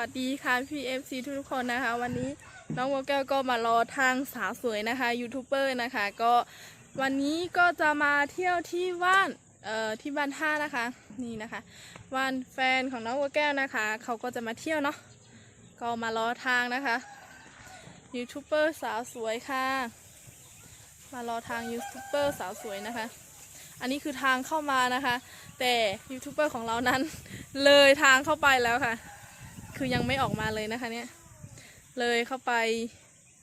วัสดีค่ะพี่เอฟซีทุกคนนะคะ วันนี้น้องโมแก้วก็มารอทางสาวสวยนะคะยูทูบเบอร์นะคะ ก็วันนี้ก็จะมาเที่ยวที่บ้านเอ่อที่บ้านท่านะคะนี่นะคะบ้านแฟนของน้องโมแก้วนะคะเขาก็จะมาเที่ยวเนาะก็มารอทางนะคะยูทูบเบอร์สาวสวยค่ะ มารอทางยูทูบเบอร์สาวสวยนะคะ อันนี้คือทางเข้ามานะคะ แต่ยูทูบเบอร์ของเรานั้นเลยทางเข้าไปแล้วค่ะ คือยังไม่ออกมาเลยนะคะเนี่ย เลยเข้าไป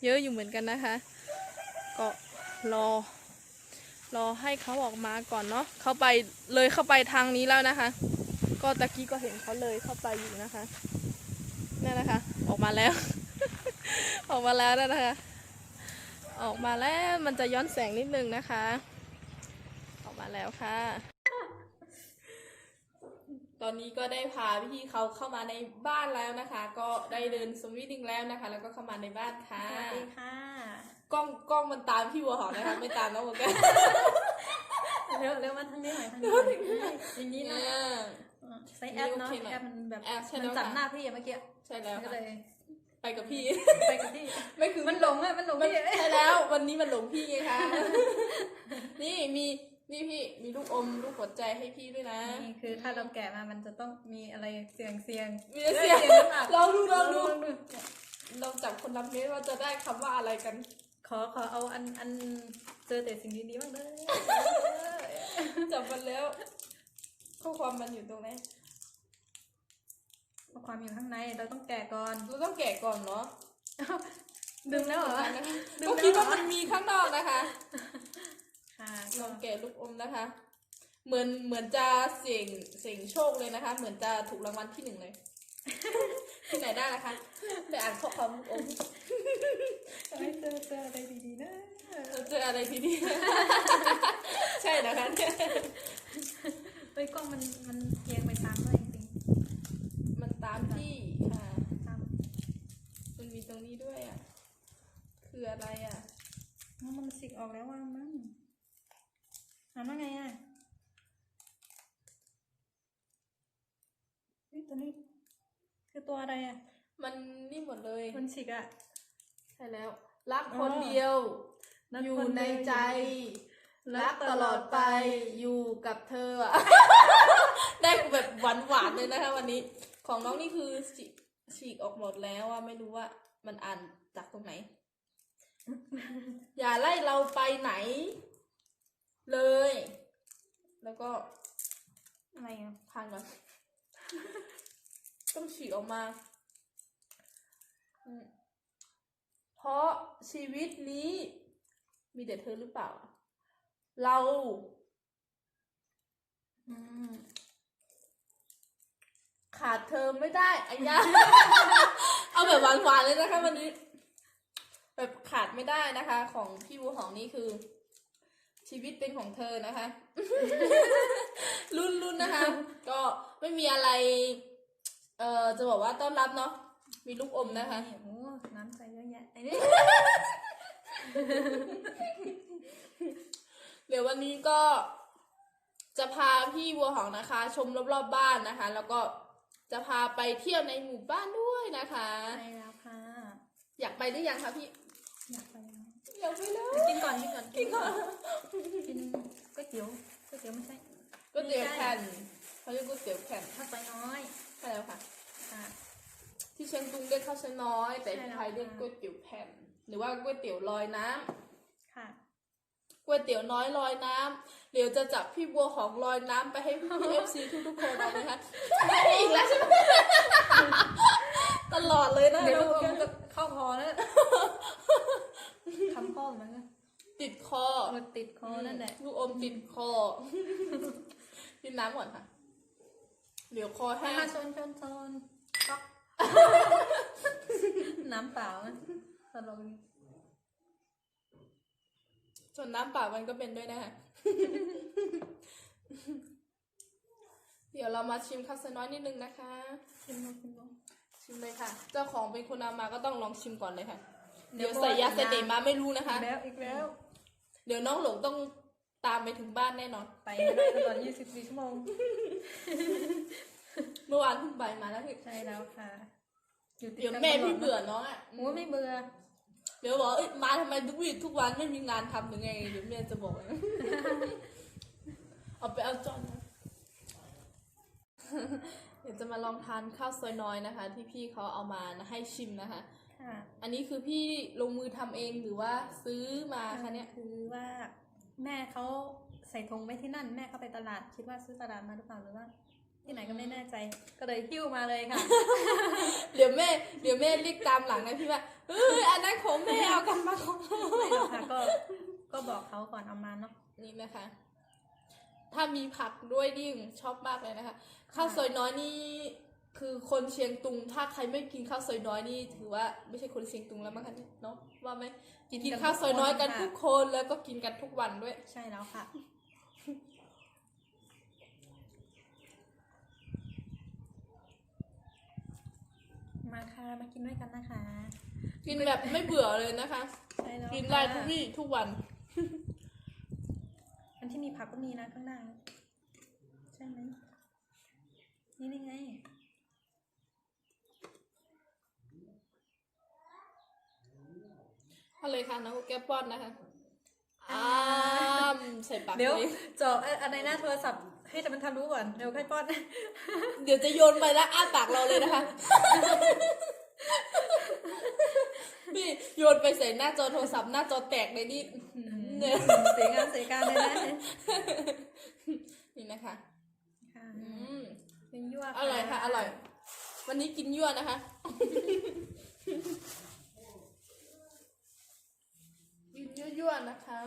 เยอะอยู่เหมือนกันนะคะ ก็รอ รอให้เขาออกมาก่อนเนาะเข้าไปเลยเข้าไปทางนี้แล้วนะคะ ก็ตะกี้ก็เห็นเขาเลยเข้าไปอยู่นะคะนี่นนะคะ ออกมาแล้ว ออกมาแล้วนะคะ ออกมาแล้วมันจะย้อนแสงนิดนึงนะคะ ออกมาแล้วค่ะ ตอนนี้ก็ได้พาพี่เขาเข้ามาในบ้านแล้วนะคะ ก็ได้เดินสวิตติ้งแล้วนะคะ แล้วก็เข้ามาในบ้านค่ะสวัสดีค่ะกล้องกล้องมันตามพี่วัวหอมนะคะไม่ตามน้องโมแกนเร็วเร็วมาทางนี้หน่อยทางนี้หน่อยอย่างนี้เนี่นะยใช้แอปเนาะโอเคหน่อยแอปมันแบบแอปใช่มันแล้วจับค่ะหน้าพี่อะเมื่อกี้ใช่แล้วก็ค่ะเลยไปกับพี่ไปกับพี่ไม่คือมันหลงอะมันหลงมันพี่ใช่แล้ว วันนี้มันหลงพี่ไงคะนี่มี นี่พี่มีลูกอมลูกหัวใจให้พี่ด้วยนะนี่คือถ้าเราแกะมามันจะต้องมีอะไรเสียงเสียงมีเสียงน้ำอัดลองดูลองดูลองดูลองจับคนรับเมสว่าจะได้คำว่าอะไรกัน ขอขอเอาอันอันเจอแต่สิ่งดีๆบ้างเลยจับมันแล้ว ข้อความมันอยู่ตรงไหนเอาความอยู่ข้างในเราต้องแกะก่อนเราต้องแกะก่อนเนาะดึงแล้วเหรอดึงแล้วเหรอก็คิดว่ามันมีข้างนอกนะคะ ค่ะลองแกะลูกอมนะคะ เหมือนเหมือนจะเสี่ยงเสี่ยงโชคเลยนะคะ เหมือนจะถูกรางวัลที่หนึ่งเลย ที่ไหนได้นะคะไปอ่านข้อความลูกอมเอ้ยเจอเจออะไรดีๆนะเราเจออะไรทีนี้ใช่นะคะเนี่ยเฮ้ยกล้องมันมันเอียงไปทางด้วยจริงมันตามที่อ่าๆตามมันมีตรงนี้ด้วยอะ คืออะไรอะอ๋อมันสิกออกแล้วว่า มันอ่านว่าไงอะเฮ้ยตัวนี้ คือตัวอะไรอะ มันนี่หมดเลย มันสิกอะ ใช่แล้ว รักอ๋อคนเดียวรักอยู่คนเดียวในใจ รัรักกตลอดไปตลอดไปอยู่กับเธออะได้แบบหวานหวานๆเลยนะคะวันนี้ ของน้องนี่คือฉีกฉีกออกหมดแล้วว่าไม่รู้ว่ามันอ่านจากตรงไหน อย่าไล่เราไปไหน เลย แล้วก็อะไรอะทานก่อน ต้องฉีกออกมา เพราะชีวิตนี้มีแต่เธอหรือเปล่า เราขาดเธอไม่ได้อันยาเอาแบบหวานๆเลยนะคะวันนี้ แบบขาดไม่ได้นะคะ ของพี่บัวหองนี่คือ ชีวิตเป็นของเธอนะคะ รุ่นรุ่นนะคะ ก็ไม่มีอะไร เอ่อจะบอกว่าต้อนรับเนาะมีลูกอมนะคะโอ้โหน้ำใส่เยอะแยะไอ้นี่เดี๋ยววันนี้ก็จะพาพี่บัวหองนะคะ ชมรอบๆบ้านนะคะ แล้วก็จะพาไปเที่ยวในหมู่บ้านด้วยนะคะใช่แล้วค่ะ อยากไปหรือยังคะพี่ อยากไปแล้วอ ยากไปแล้วเดี๋ยวกินก่อนกินก่อนกินก่อนกินก๋วยเตี๋ยวก๋วยเตี๋ยวไม่ใช่ก๋วยเตี๋ยวแผ่นเขาเรียกก๋วยเตี๋ยวแผ่นข้าวซอยน้อยใช่แล้วค่ะค่ะที่เชียงตุงเรียกข้าวซอยน้อย แต่ใช่ที่แล้วไทยเรียกค่ะก๋วยเตี๋ยวแผ่น หรือว่าก๋วยเตี๋ยวลอยน้ำค่ะก๋วยเตี๋ยวน้อยลอยน้ำเดี๋ยวจะจับพี่บัวของลอยน้ำไปให้พี่เอฟซีทุกๆคนเอาไหมคะอีกแล้วใช่ไหมตลอดเลยนะเดี๋ยวน้ลูองกออมมจะเข้าคอแล้ว คำคอเหมือนกันติดคอเออติดคอนั่นแหละ ลูกอมติดคอกินน้ำก่อนค่ะ เดี๋ยวคอมาแห้งมาชนชนชนก๊อกน้ำเปล่าอะตลกดีส่วนน้ำเปล่ามันก็เป็นด้วยนะคะเดี๋ยวเรามาชิมข้าวซอยน้อยนิดนึงนะคะ ชิมลองชิมลองชิมเลยค่ะ เจ้าของเป็นคนเอามาก็ต้องลองชิมก่อนเลยค่ะ เดี๋เดี๋ยยววใส่ยาก่อนใส่เตะนะมาไม่รู้นะคะอีกแล้วอีกแล้ว เดี๋ยวน้องหลงต้องตามไปถึงบ้านแน่นอน ไปไม่ได้ตลอด 24 ชั่วโมง เมื่อวานเพิ่งไปมาแล้วพี่ใช่แล้วค่ะอยู่ติดเดี๋ยวกันแม่ตลอดพี่เบื่อน้องอะ โอ้ไม่เบื่อ เดี๋ยวบอกเอ้ยมาทำไมทุกวีทุกวันไม่มีงานทำหรือไงเดี๋ยวแม่จะบอกเอาไปเอาจอนนะ เดี๋ยวจะมาลองทานข้าวซอยน้อยนะคะ ที่พี่เขาเอามานะให้ชิมนะคะ ค่ะอันนี้คือพี่ลงมือทำเองหรือว่าซื้อมาคะเนี่ยคือว่าแม่เขาใส่ธงไว้ที่นั่น แม่เขาไปตลาดคิดว่าซื้อตลาดมาหรือเปล่าหรือว่า ที่ไหนก็ไม่แน่ใจ ก็เลยหิ้วมาเลยค่ะ เดี๋ยวแม่เดี๋ยวแม่เรียกตามหลังนะพี่ว่าเอ้ยอันนั้นของแม่เอากลันมาของเรา ไม่หรอกค่ะก็ก็บอกเขาก่อนเอามาเนาะ นี่นะคะ ถ้ามีผักด้วยนี่ชอบมากเลยนะคะ ข้าวซอยน้อยนี่ คือคนเชียงตุงถ้าใครไม่กินข้าวซอยน้อยนี่ถือว่าไม่ใช่คนเชียงตุงแล้วมั้งคะเนี่ยเนาะว่าไหมกินข้าวซอยน้อยกันทุกคนแล้วก็กินกันทุกวันด้วย ใช่แล้วค่ะ มาค่ะมากินด้วยกันนะคะ กินแบบไม่เบื่อเลยนะคะ ใช่แล้วกินได้ค่ะทุกวี่ทุกวัน อันที่มีผักก็มีนะข้างหน้าใช่ไหมนี่นี่ไง เอาเลยค่ะน้องแก้วป้อนนะคะอ้ามใส่ปากเดี๋ยวตัวองเจาะอะไรหน้าโทรศัพท์ให้แต่มันทะลุก่อนเดี๋ยวค่อยป้อน เดี๋ยวจะโยนไปแล้วอ้าปากเราเลยนะคะนี่โยนไปใส่หน้าจอโทรศัพท์หน้าจอแตกเลยนี่อื้อหือเนี่ยเสียงานเสียการเลยนะนี่นะคะค่ะอืมเป็นยั่วอร่อยค่ะ อร่อย วันนี้กินยั่วนะคะ กิน ยั่วๆนะคะ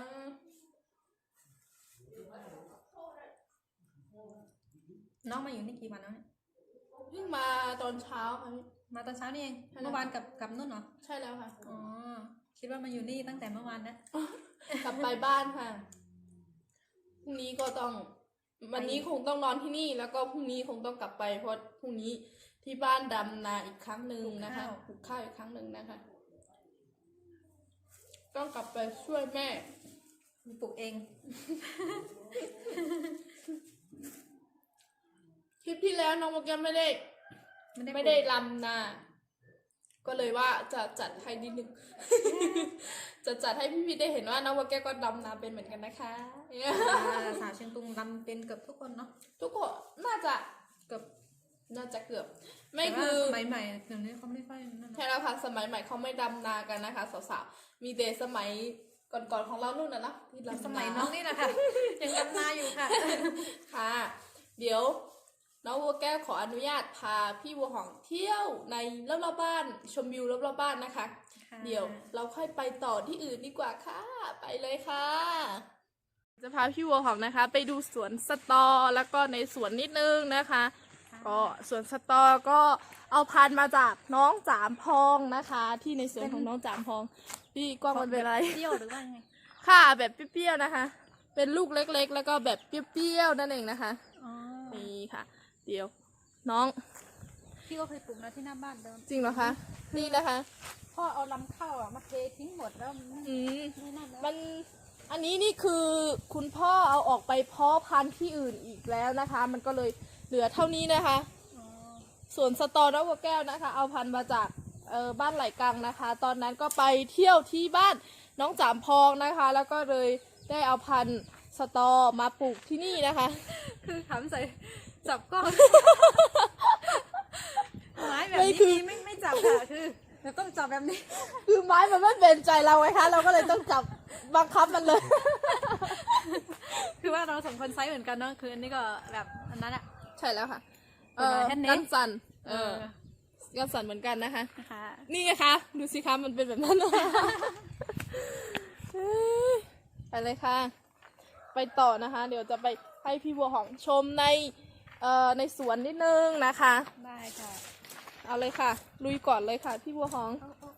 น้องมาอยู่นี่กี่วันแล้วเนี่ยเพิ่งมาตอนเช้าค่ะพี่ มาตอนเช้านี่เองใช่แล้ว เมื่อวานกับกับนุ่นเหรอใช่แล้วค่ะ อ๋อคิดว่ามาอยู่นี่ตั้งแต่เมื่อวานนะ กลับไปบ้านค่ะ พรุ่งนี้ก็ต้อง วันนี้คงต้องนอนที่นี่ แล้วก็พรุ่งนี้คงต้องกลับไป เพราะพรุ่งนี้ที่บ้านดำนาอีกครั้งหนึ่งนะคะปลูกข้าวอีกครั้งหนึ่งนะคะ ต้องกลับไปช่วยแม่ปลูกเอง คลิปที่แล้วน้องโมแกรมไม่ได้ ไม่ได้ไม่ได้ลำนาก็เลยว่าจะจัดให้นิดนึง จะจัดให้พี่ๆได้เห็นว่าน้องโมแกรมก็ดำนาเป็นเหมือนกันนะคะอ่าสาวเชียงตุงดำเป็นเกือบทุกคนเนาะทุกคนน่าจะ เกือบ น่าจะเกือบ ไม่แต่ว่าคือสมัยใหม่เดี๋ยวนี้เขาไม่ค่อยนั่นใช่นะแล้วค่ะสมัยใหม่เขาไม่ดำนากันนะคะสาวๆมีแต่สมัยก่อนๆของเรานู่นน่ะนะที่ดำนา สมัยน้องนี่แหละค่ะ ยังดำนาอยู่ค่ะ ค่ะ เดี๋ยวน้องวัวแก้วขออนุญาตพาพี่วัวหองเที่ยวในรอบๆบ้าน ชมวิวรอบๆบ้านนะคะค่ะเดี๋ยวเราค่อยไปต่อที่อื่นดีกว่าค่ะ ไปเลยค่ะ จะพาพี่วัวหอมนะคะ ไปดูสวนสตอแล้วก็ในสวนนิดนึงนะคะ ก็สวนสตอก็เอาพันธุ์มาจากน้องจามพองนะคะ ที่ในสวนของน้องจามพองพี่กว้างมันเป็นอะไรเที่ยวหรือว่ายังไงค่ะแบบเปรี้ยวๆนะคะ เป็นลูกเล็กๆ แล้วก็แบบเปรี้ยวๆนั่นเองนะคะอ๋อนี่ค่ะ เดี๋ยวน้องพี่ก็เคยปลูกนะที่หน้าบ้านเดิมจริงเหรอคะนี่นะคะพ่อเอาลำข้าวอะมาเททิ้งหมดแล้วมันอืมไม่นั่นแล้วมันอันนี้นี่คือคุณพ่อเอาออกไปเพาะพันธุ์ที่อื่นอีกแล้วนะคะ มันก็เลย เหลือเท่านี้นะคะอ๋อส่วนสตอน้องวัวแก้วนะคะ เอาพันธุ์มาจากเออบ้านไหลกังนะคะ ตอนนั้นก็ไปเที่ยวที่บ้านน้องจามพองนะคะ แล้วก็เลยได้เอาพันธุ์สตอมาปลูกที่นี่นะคะ คือขำใส่จับกล้องไม้แบบไม่นี้คือไม่ไม่จับค่ะคือเราต้องจับแบบนี้ คือไม้มันไม่เป็นใจเราไงคะ เราก็เลยต้องจับบังคับมันเลย คือว่าเราสองคนไซส์เหมือนกันเนาะคืออันนี้ก็แบบอันนั้นอะ ใช่แล้วค่ะ เอเป็นออะไรแฮนด์เนกันสันเอเอออกันสันเหมือนกันนะคะ นะคะนี่ไงคะดูสิคะมันเป็นแบบนั้นเฮ้ยไปเลยค่ะ ไปต่อนะคะ เดี๋ยวจะไปให้พี่บัวหองชมในเอ่อในสวนนิดนึงนะคะ ได้ค่ะ เอาเลยค่ะ ลุยก่อนเลยค่ะ พี่บัวหองเอาเอา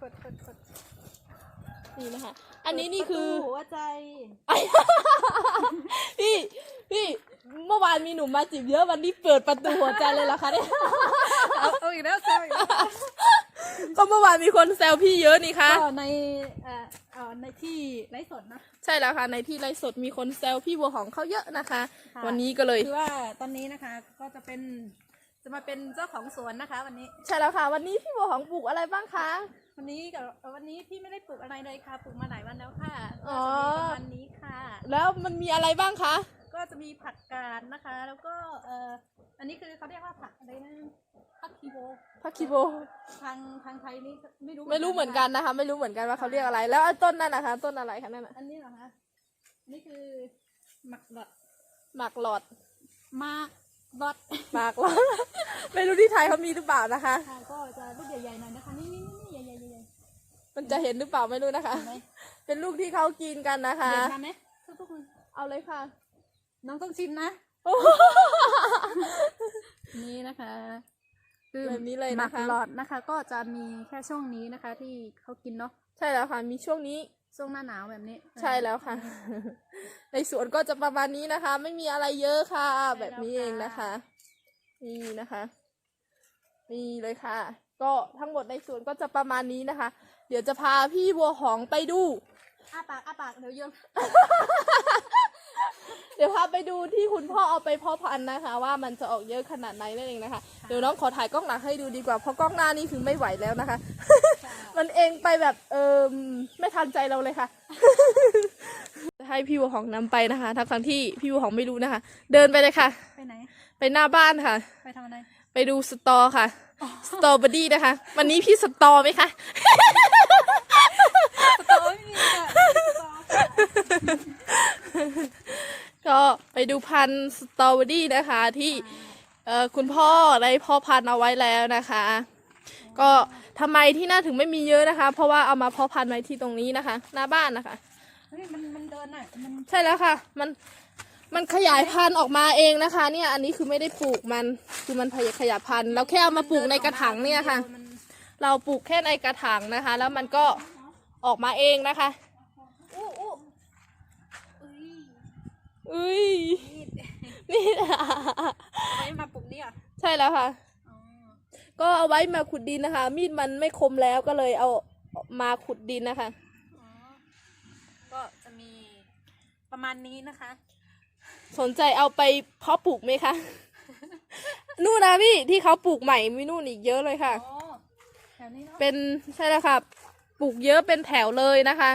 กดกดกดนี่นะคะ อันนี้นี่คือเปิดประตูหัวใจพี่พี่ เมื่อวานมีหนุ่มมาจีบเยอะวันนี้เปิดประตูหัวใจเลยเหรอคะเนี่ยเอาเอาอีกแล้วแซวอีกแล้วก็เมื่อวานมีคนแซวพี่เยอะนี่คะก็ในเอ่อเอ่อในที่ไลฟ์สดนะ ใช่แล้วค่ะในที่ไลฟ์สดมีคนแซวพี่บัวหองเขาเยอะนะคะ ค่ะ วันนี้ก็เลย คือว่าตอนนี้นะคะก็จะเป็นสจะมาเป็นเจ้าของสวนนะคะ วันนี้ ใช่แล้วค่ะ วันนี้พี่บัวของปลูกอะไรบ้างคะ วันนี้กับวันนี้พี่ไม่ได้ปลูกอะไรเลยค่ะปลูกมาหลายวันแล้วค่ะอ๋ก็อจะมีประมาณนี้ค่ะ แล้วมันมีอะไรบ้างคะ ก็จะมีผักกาดนะคะ แล้วก็เอ่ออันนี้คือเขาเรียกว่าผักอะไรนะผักคีโบพักคิโบทางทางไทยนี่ไม่รู้ไม่รู้เหมือนกันนะคะ ไม่รู้เหมือนกันว่าเขาเรียกอะไร แล้วไอ้ต้นนั่นนะคะ ต้นอะไรคะนั่นน่ะอันนี้เหรอคะนี่คือหมักดอดหมากหลอดมาดอดหมากหลอดไม่รู้ที่ไทยเขามีหรือเปล่านะคะค่ะก็จะลูกใหญ่ๆหน่อยนะคะนี่นี่นี่ใหญ่ๆใหญ่มันจะเห็นหรือเปล่าไม่รู้นะคะๆเห็นไหมเป็นลูกที่เขากินกันนะคะเด็ดมาไหมทุกๆคนเอาเลยค่ะ น้องต้องชิมนะ นี่นะคะคือแบบนี้เลยนะคะหมักหลอดนะคะ ก็จะมีแค่ช่วงนี้นะคะ ที่เขากินเนาะใช่แล้วค่ะ มีช่วงนี้ ช่วงหน้าหนาวแบบนี้ใช่แล้วค่ะ ในสวนก็จะประมาณนี้นะคะ ไม่มีอะไรเยอะค่ะ แบบนี้เองนะคะ นี่นะคะ นี่เลยค่ะ ก็ทั้งหมดในสวนก็จะประมาณนี้นะคะ เดี๋ยวจะพาพี่บัวหองไปดู อ้าปากอ้าปากเดี๋ยวโยน เดี๋ยวพาไปดูที่คุณพ่อเอาไปเพาะพันธุ์นะคะ ว่ามันจะออกเยอะขนาดไหนนั่นเองนะคะ เดี๋ยวน้องขอถ่ายกล้องหลังให้ดูดีกว่าเพราะกล้องหน้านี่คือไม่ไหวแล้วนะคะ มันเองไปแบบเออไม่ทันใจเราเลยค่ะ ให้พี่บัวหองนำไปนะคะทั้งทั้งๆที่พี่บัวหองไม่รู้นะคะ เดินไปเลยค่ะ ไปไหน ไปหน้าบ้านค่ะ ไปทำอะไร ไปดูสตอค่ะ สตรอเบอรี่นะคะ วันนี้พี่สตอไหมคะโอ้ยมีค่ะ ก็ไปดูพันธุ์สตรอเบอรี่นะคะที่เอ่อคุณพ่อได้เพ่อพันธุ์เอาไว้แล้วนะคะ ก็ทำไมที่น่าถึงไม่มีเยอะนะคะ เพราะว่าเอามาเพาะพันธุ์ไว้ที่ตรงนี้นะคะ หน้าบ้านนะคะ เฮ้ยมันมันเดินอะมันใช่แล้วค่ะ มันมันขยายพันธุ์ออกมาเองนะคะ เนี่ยอันนี้คือไม่ได้ปลูกมันคือมันขยายพันธุ์เราแค่เอามาปลูกในกระถางเนี่ยค่ะ มันเราปลูกแค่ในกระถางนะคะ แล้วมันก็ออกมาเองนะคะ อู้อู้อุ้ย อุ้ยมีดนี่เอาไว้มาปลูกนี่อะใช่แล้วค่ะ อ๋อก็เอาไว้มาขุดดินนะคะ มีดมันไม่คมแล้วก็เลยเอามาขุดดินนะคะ อ๋อก็จะมีประมาณนี้นะคะ สนใจเอาไปเพาะปลูกไหมคะ นู่นนะพี่ที่เขาปลูกใหม่มีนู่นอีกเยอะเลยค่ะ อ๋อแถวนี้เนาะเป็นใช่แล้วค่ะ ปลูกเยอะเป็นแถวเลยนะคะ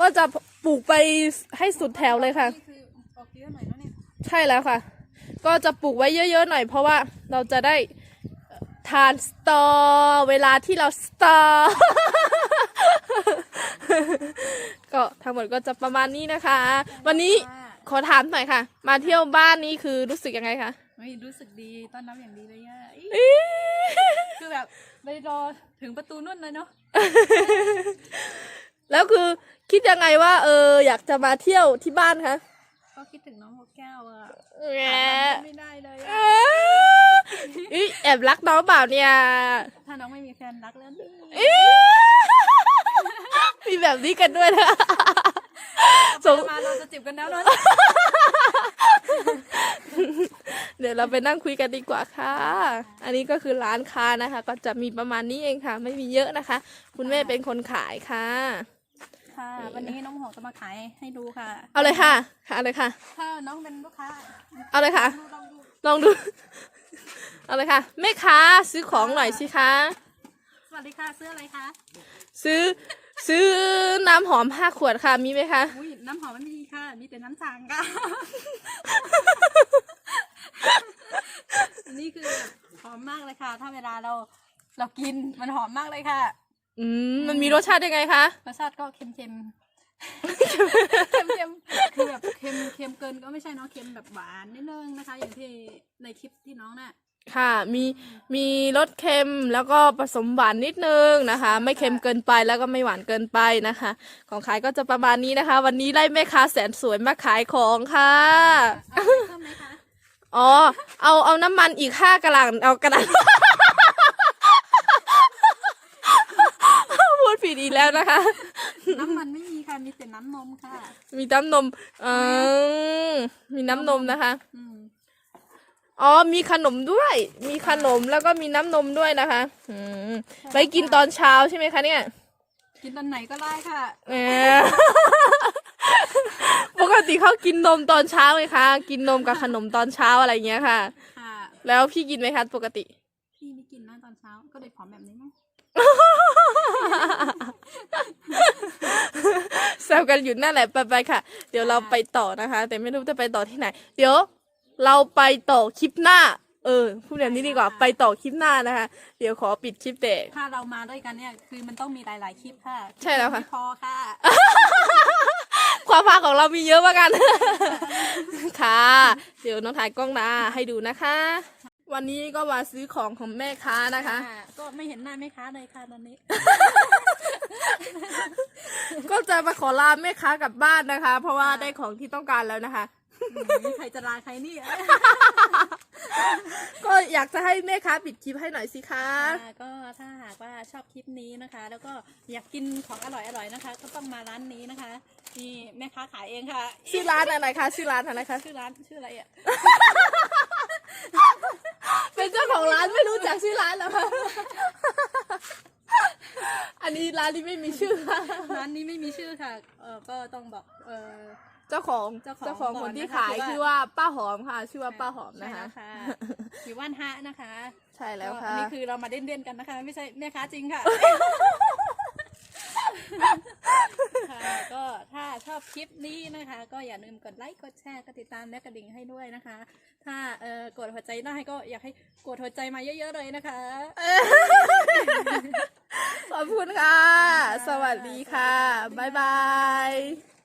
ก็จะปลูกไปให้สุดแถวเลยค่ะ นี่คือออกเยอะหน่อยเนาะเนี่ยใช่แล้วค่ะ ก็จะปลูกไว้เยอะๆหน่อยเพราะว่าเราจะได้เอ่อทานสตอ เวลาที่เราสตอ ก็ทั้งหมดก็จะประมาณนี้นะคะ วันนี้ขอถามหน่อยค่ะ มาเที่ยวบ้านนี้คือรู้สึกยังไงคะไม่รู้สึกดีต้อนรับอย่างดีเลยอะอี๋อี๋คือแบบไปรอถึงประตูนู่นเลยเนาะ แล้วคือคิดยังไงว่า เออ อยากจะมาเที่ยวที่บ้านคะก็คิดถึงน้องหัวแก้วอะแหมขาดมันไม่ได้เลยเออะออุ๊ยแอบรักน้องเปล่าเนี่ยถ้าน้องไม่มีแฟนรักแล้วนี่อี๋มีแบบนี้กันด้วยนะสง มาเราจะจีบกันแล้วเนาะเดี๋ยวเราไปนั่งคุยกันดีกว่าค่ะ อันนี้ก็คือร้านค้านะคะ ก็จะมีประมาณนี้เองค่ะ ไม่มีเยอะนะคะ คุณแม่เป็นคนขายค่ะ ค่ะ วันนี้น้องหอมจะมาขายให้ดูค่ะ เอาเลยค่ะค่ะเอาเลยค่ะ ถ้าน้องเป็นลูกค้าเอาเลยค่ะดูลองดูลองดู เอาเลยค่ะ แม่ค้าซื้อของหน่อยสิคะ สวัสดีค่ะซื้ออะไรคะ ซื้อ ซื้อน้ำหอมห้าขวดค่ะ มีไหมคะ อุ้ยน้ำหอมไม่มีค่ะ มีแต่น้ำจางค่ะอันนี้คือแบบหอมมากเลยค่ะ ถ้าเวลาเราเรากินมันหอมมากเลยค่ะ อืมมันมีรสชาติยังไงคะ รสชาติก็เค็มเค็มๆเค็มเค็มๆคือแบบเค็มเค็มเกินก็ไม่ใช่เนาะเค็มแบบหวานนิดนึงนะคะ อย่างที่ในคลิปที่น้องน่ะค่ะ มีมีรสเค็มแล้วก็ผสมหวานนิดนึงนะคะ ไม่เค็มเกินไปแล้วก็ไม่หวานเกินไปนะคะ ของขายก็จะประมาณนี้นะคะ วันนี้ไล่แม่ค้าแสนสวยมาขายของค่ะเอาอะไรเพิ่มไหมคะอ๋อเอาเอาน้ำมันอีกห้ากระหลังเอากระดาษ พูดผิดอีกแล้วนะคะ น้ำมันไม่มีค่ะ มีแต่น้ำนมค่ะ มีน้ำนมเออมีน้ำนมนะคะ อืมอ๋อ มีขนมด้วย มีขนมแล้วก็มีน้ำนมด้วยนะคะอืมไว้กินตอนเช้าใช่ไหมคะเนี่ย กินตอนไหนก็ได้ค่ะ แหม ปกติเขากินนมตอนเช้าไหมคะ กินนมกับขนมตอนเช้าอะไรอย่างเงี้ยค่ะ ค่ะ แล้วพี่กินไหมคะปกติ พี่ไม่กินนะตอนเช้า ก็เลยผอมแบบนี้มั้ง แซวกันอยู่นั่นแหละไปไปๆค่ะ เดี๋ยวเราไปต่อนะคะ แต่ไม่รู้จะไปต่อที่ไหน เดี๋ยว เราไปต่อคลิปหน้า เออพูดแบบนี้ดีกว่าไปต่อคลิปหน้านะคะ เดี๋ยวขอปิดคลิปแต่ ถ้าเรามาด้วยกันเนี่ย คือมันต้องมีหลาย ๆ คลิปค่ะใช่แล้วค่ะ ไม่พอค่ะ ความพาของเรามีเยอะมากกัน ค่ะ เดี๋ยวน้องถ่ายกล้องนะให้ดูนะคะ วันนี้ก็มาซื้อของของแม่ค้านะคะค่ะก็ไม่เห็นหน้าแม่ค้าเลยค่ะตอนนี้ ก็จะมาขอลาแม่ค้ากลับบ้านนะคะ เพราะว่าได้ของที่ต้องการแล้วนะคะ อืมใครจะลาใครนี่ก็อยากจะให้แม่ค้าปิดคลิปให้หน่อยสิคะค่ะก็ถ้าหากว่าชอบคลิปนี้นะคะ แล้วก็อยากกินของอร่อยๆนะคะ ก็ต้องมาร้านนี้นะคะนี่แม่ค้าขายเองค่ะชื่อร้านอะไรคะชื่อร้านอะไรคะชื่อร้านชื่ออะไรอะ เป็นเจ้าของร้านไม่รู้จักชื่อร้านเหรอคะอันนี้ร้านนี้ไม่มีชื่อค่ะร้านนี้ไม่มีชื่อค่ะ เออก็ต้องบอก เออ เจ้าของเจ้าของเจ้าของก่คอนนที่นะคะขายคือว่าชื่อว่าป้าหอมค่ะ ชื่อว่าป้าหอมนะใช่คะแล้วค่ะ อยู่ว่านฮะนะคะใช่แล้วก็ค่ะ อันนี้คือเรามาเด่นๆกันนะคะ ไม่ใช่แม่ค้าจริงค่ะ ค่ะก็ถ้าชอบคลิปนี้นะคะ ก็อย่าลืมกดไลค์กดแชร์กดติดตามและกระดิ่งให้ด้วยนะคะ ถ้าเออกดหัวใจได้ก็อยากให้กดหัวใจมาเยอะ ๆ เลยนะคะ ขอบคุณค่ะ สวัสดีค่ะ บ๊ายบาย